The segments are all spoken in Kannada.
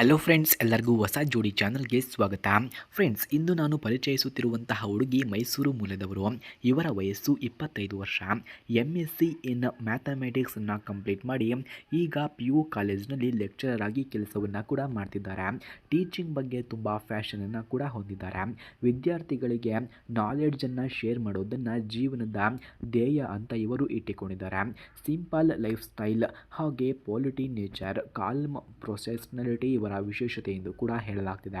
ಹಲೋ ಫ್ರೆಂಡ್ಸ್ ಎಲ್ಲರಿಗೂ ಹೊಸ ಜೋಡಿ ಚಾನಲ್ಗೆ ಸ್ವಾಗತ. ಫ್ರೆಂಡ್ಸ್ ಇಂದು ನಾನು ಪರಿಚಯಿಸುತ್ತಿರುವಂತಹ ಹುಡುಗಿ ಮೈಸೂರು ಮೂಲದವರು. ಇವರ ವಯಸ್ಸು ಇಪ್ಪತ್ತೈದು ವರ್ಷ. ಎಂ ಎಸ್ ಸಿ ಇನ್ ಮ್ಯಾಥಮೆಟಿಕ್ಸನ್ನು ಕಂಪ್ಲೀಟ್ ಮಾಡಿ ಈಗ ಪಿ ಯು ಕಾಲೇಜ್ನಲ್ಲಿ ಲೆಕ್ಚರರ್ ಆಗಿ ಕೆಲಸವನ್ನು ಕೂಡ ಮಾಡ್ತಿದ್ದಾರೆ. ಟೀಚಿಂಗ್ ಬಗ್ಗೆ ತುಂಬ ಫ್ಯಾಷನನ್ನು ಕೂಡ ಹೊಂದಿದ್ದಾರೆ. ವಿದ್ಯಾರ್ಥಿಗಳಿಗೆ ನಾಲೆಡ್ಜನ್ನು ಶೇರ್ ಮಾಡೋದನ್ನು ಜೀವನದ ಧ್ಯೇಯ ಅಂತ ಇವರು ಇಟ್ಟುಕೊಂಡಿದ್ದಾರೆ. ಸಿಂಪಲ್ ಲೈಫ್ ಸ್ಟೈಲ್ ಹಾಗೆ ಪಾಲಿಟಿ ನೇಚರ್ ಕಾಲ್ಮ್ ಪ್ರೊಸೆಸ್ನಲಿಟಿ ಇವರ ವಿಶೇಷತೆ ಎಂದು ಕೂಡ ಹೇಳಲಾಗ್ತಿದೆ.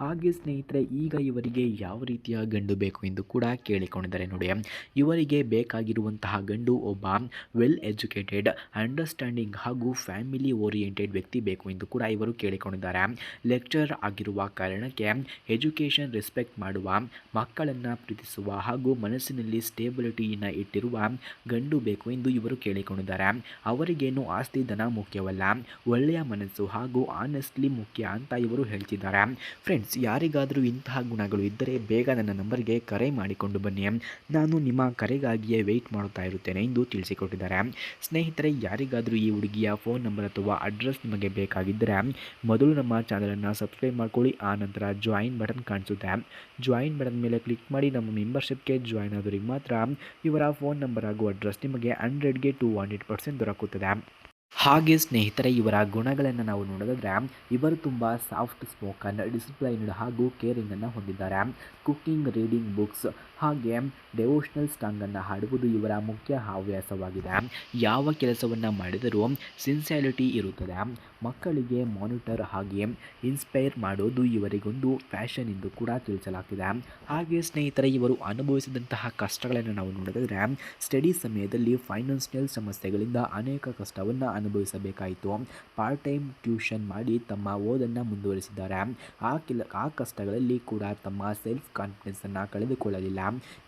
ಹಾಗೆ ಸ್ನೇಹಿತರೆ, ಈಗ ಇವರಿಗೆ ಯಾವ ರೀತಿಯ ಗಂಡು ಬೇಕು ಎಂದು ಕೂಡ ಕೇಳಿಕೊಂಡಿದ್ದಾರೆ ನೋಡಿ. ಇವರಿಗೆ ಬೇಕಾಗಿರುವಂತಹ ಗಂಡು ಒಬ್ಬ ವೆಲ್ ಎಜುಕೇಟೆಡ್ ಅಂಡರ್ಸ್ಟ್ಯಾಂಡಿಂಗ್ ಹಾಗೂ ಫ್ಯಾಮಿಲಿ ಓರಿಯೆಂಟೆಡ್ ವ್ಯಕ್ತಿ ಬೇಕು ಎಂದು ಕೂಡ ಇವರು ಕೇಳಿಕೊಂಡಿದ್ದಾರೆ. ಲೆಕ್ಚರ್ ಆಗಿರುವ ಕಾರಣಕ್ಕೆ ಎಜುಕೇಷನ್ ರೆಸ್ಪೆಕ್ಟ್ ಮಾಡುವ, ಮಕ್ಕಳನ್ನು ಪ್ರೀತಿಸುವ ಹಾಗೂ ಮನಸ್ಸಿನಲ್ಲಿ ಸ್ಟೇಬಿಲಿಟಿಯನ್ನು ಇಟ್ಟಿರುವ ಗಂಡು ಬೇಕು ಎಂದು ಇವರು ಕೇಳಿಕೊಂಡಿದ್ದಾರೆ. ಅವರಿಗೇನು ಆಸ್ತಿ ಧನ ಮುಖ್ಯವಲ್ಲ. ಒಳ್ಳೆಯ ಮನಸ್ಸು ಹಾಗೂ ಆನೆಸ್ಟ್ಲಿ ಮುಖ್ಯ ಅಂತ ಇವರು ಹೇಳ್ತಿದ್ದಾರೆ. ಫ್ರೆಂಡ್ಸ್ ಯಾರಿಗಾದರೂ ಇಂತಹ ಗುಣಗಳು ಇದ್ದರೆ ಬೇಗ ನನ್ನ ನಂಬರ್ಗೆ ಕರೆ ಮಾಡಿಕೊಂಡು ಬನ್ನಿ. ನಾನು ನಿಮ್ಮ ಕರೆಗಾಗಿಯೇ ವೆಯ್ಟ್ ಮಾಡುತ್ತಾ ಇರುತ್ತೇನೆ ಎಂದು ತಿಳಿಸಿಕೊಟ್ಟಿದ್ದಾರೆ. ಸ್ನೇಹಿತರೆ, ಯಾರಿಗಾದರೂ ಈ ಹುಡುಗಿಯ ಫೋನ್ ನಂಬರ್ ಅಥವಾ ಅಡ್ರೆಸ್ ನಿಮಗೆ ಬೇಕಾಗಿದ್ದರೆ ಮೊದಲು ನಮ್ಮ ಚಾನಲನ್ನು ಸಬ್ಸ್ಕ್ರೈಬ್ ಮಾಡ್ಕೊಳ್ಳಿ, ಆ ನಂತರ ಜಾಯಿನ್ ಬಟನ್ ಕಾಣಿಸುತ್ತೆ. ಜಾಯಿನ್ ಬಟನ್ ಮೇಲೆ ಕ್ಲಿಕ್ ಮಾಡಿ ನಮ್ಮ ಮೆಂಬರ್ಶಿಪ್ಗೆ ಜಾಯಿನ್ ಆದವರಿಗೆ ಮಾತ್ರ ಇವರ ಫೋನ್ ನಂಬರ್ ಹಾಗೂ ಅಡ್ರೆಸ್ ನಿಮಗೆ ಹಂಡ್ರೆಡ್ಗೆ ಟು ಹಂಡ್ರೆಡ್ ಪರ್ಸೆಂಟ್ ದೊರಕುತ್ತದೆ. ಹಾಗೆ ಸ್ನೇಹಿತರೆ, ಇವರ ಗುಣಗಳನ್ನು ನಾವು ನೋಡೋದಾದರೆ ಇವರು ತುಂಬ ಸಾಫ್ಟ್ ಸ್ಪೋಕನ್ ಡಿಸಿಪ್ಲೈನ್ಡ್ ಹಾಗೂ ಕೇರಿಂಗನ್ನು ಹೊಂದಿದ್ದಾರೆ. ಕುಕ್ಕಿಂಗ್ ರೀಡಿಂಗ್ ಬುಕ್ಸ್ ಹಾಗೆ ಡೆವೋಷ್ನಲ್ ಸಾಂಗನ್ನು ಹಾಡುವುದು ಇವರ ಮುಖ್ಯ ಹವ್ಯಾಸವಾಗಿದೆ. ಯಾವ ಕೆಲಸವನ್ನು ಮಾಡಿದರೂ ಸಿನ್ಸಿಯಾರಿಟಿ ಇರುತ್ತದೆ. ಮಕ್ಕಳಿಗೆ ಮಾನಿಟರ್ ಹಾಗೆ ಇನ್ಸ್ಪೈರ್ ಮಾಡೋದು ಇವರಿಗೊಂದು ಫ್ಯಾಷನ್ ಎಂದು ಕೂಡ ತಿಳಿಸಲಾಗ್ತಿದೆ. ಹಾಗೆ ಸ್ನೇಹಿತರೆ, ಇವರು ಅನುಭವಿಸಿದಂತಹ ಕಷ್ಟಗಳನ್ನು ನಾವು ನೋಡಿದರೆ ಸ್ಟಡಿ ಸಮಯದಲ್ಲಿ ಫೈನಾನ್ಷಿಯಲ್ ಸಮಸ್ಯೆಗಳಿಂದ ಅನೇಕ ಕಷ್ಟವನ್ನು ಅನುಭವಿಸಬೇಕಾಯಿತು. ಪಾರ್ಟ್ ಟೈಮ್ ಟ್ಯೂಷನ್ ಮಾಡಿ ತಮ್ಮ ಓದನ್ನು ಮುಂದುವರಿಸಿದ್ದಾರೆ. ಆ ಕೆಲ, ಆ ಕಷ್ಟಗಳಲ್ಲಿ ಕೂಡ ತಮ್ಮ ಸೆಲ್ಫ್ ಕಾನ್ಫಿಡೆನ್ಸನ್ನು ಕಳೆದುಕೊಳ್ಳಲಿಲ್ಲ.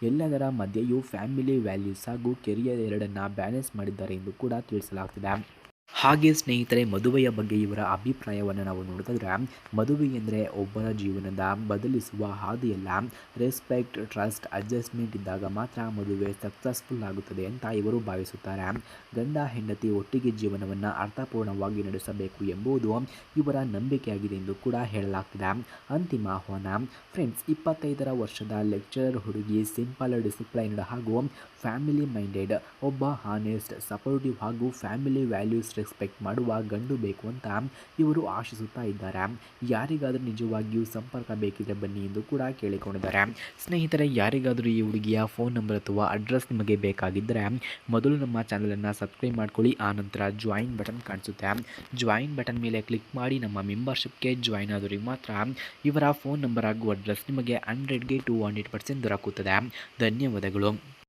ಎಲ್ಲದರ ಮಧ್ಯೆಯೂ ಫ್ಯಾಮಿಲಿ ವ್ಯಾಲ್ಯೂಸ್ ಹಾಗೂ ಕೆರಿಯರ್ ಎರಡನ್ನು ಬ್ಯಾಲೆನ್ಸ್ ಮಾಡಿದ್ದಾರೆ ಎಂದು ಕೂಡ ತಿಳಿಸಲಾಗ್ತಿದೆ. ಹಾಗೆ ಸ್ನೇಹಿತರೆ, ಮದುವೆಯ ಬಗ್ಗೆ ಇವರ ಅಭಿಪ್ರಾಯವನ್ನು ನಾವು ನೋಡಿದ್ರೆ ಮದುವೆ ಎಂದರೆ ಒಬ್ಬರ ಜೀವನದ ಬದಲಿಸುವ ಹಾದಿಯಲ್ಲ. ರೆಸ್ಪೆಕ್ಟ್ ಟ್ರಸ್ಟ್ ಅಡ್ಜಸ್ಟ್ಮೆಂಟ್ ಇದ್ದಾಗ ಮಾತ್ರ ಮದುವೆ ಸಕ್ಸಸ್ಫುಲ್ ಆಗುತ್ತದೆ ಅಂತ ಇವರು ಭಾವಿಸುತ್ತಾರೆ. ಗಂಡ, ಹೆಂಡತಿ ಒಟ್ಟಿಗೆ ಜೀವನವನ್ನು ಅರ್ಥಪೂರ್ಣವಾಗಿ ನಡೆಸಬೇಕು ಎಂಬುದು ಇವರ ನಂಬಿಕೆಯಾಗಿದೆ ಎಂದು ಕೂಡ ಹೇಳಲಾಗ್ತದೆ. ಅಂತಿಮ ಆಹ್ವಾನ. ಫ್ರೆಂಡ್ಸ್ ಇಪ್ಪತ್ತೈದರ ವರ್ಷದ ಲೆಕ್ಚರರ್ ಹುಡುಗಿ ಸಿಂಪಲ್ ಡಿಸಿಪ್ಲೈನ್ಡ್ ಹಾಗೂ ಫ್ಯಾಮಿಲಿ ಮೈಂಡೆಡ್ ಒಬ್ಬ ಹಾನೆಸ್ಟ್ ಸಪೋರ್ಟಿವ್ ಹಾಗೂ ಫ್ಯಾಮಿಲಿ ವ್ಯಾಲ್ಯೂಸ್ ರೆಸ್ಪೆಕ್ಟ್ ಮಾಡುವ ಗಂಡು ಬೇಕು ಅಂತ ಇವರು ಆಶಿಸುತ್ತಾ ಇದ್ದಾರೆ. ಯಾರಿಗಾದರೂ ನಿಜವಾಗಿಯೂ ಸಂಪರ್ಕ ಬೇಕಿದ್ರೆ ಬನ್ನಿ ಎಂದು ಕೂಡ ಕೇಳಿಕೊಂಡಿದ್ದಾರೆ. ಸ್ನೇಹಿತರೆ, ಯಾರಿಗಾದರೂ ಈ ಹುಡುಗಿಯ ಫೋನ್ ನಂಬರ್ ಅಥವಾ ಅಡ್ರೆಸ್ ನಿಮಗೆ ಬೇಕಾಗಿದ್ದರೆ ಮೊದಲು ನಮ್ಮ ಚಾನಲನ್ನು ಸಬ್ಸ್ಕ್ರೈಬ್ ಮಾಡ್ಕೊಳ್ಳಿ ಆನಂತರ ನಂತರ ಜಾಯಿನ್ ಬಟನ್ ಕಾಣಿಸುತ್ತೆ. ಜಾಯಿನ್ ಬಟನ್ ಮೇಲೆ ಕ್ಲಿಕ್ ಮಾಡಿ ನಮ್ಮ ಮೆಂಬರ್ಶಿಪ್ಗೆ ಜಾಯಿನ್ ಆದವರಿಗೆ ಮಾತ್ರ ಇವರ ಫೋನ್ ನಂಬರ್ ಹಾಗೂ ಅಡ್ರೆಸ್ ನಿಮಗೆ ಹಂಡ್ರೆಡ್ಗೆ ಟು ಹಂಡ್ರೆಡ್ ಪರ್ಸೆಂಟ್ ದೊರಕುತ್ತದೆ. ಧನ್ಯವಾದಗಳು.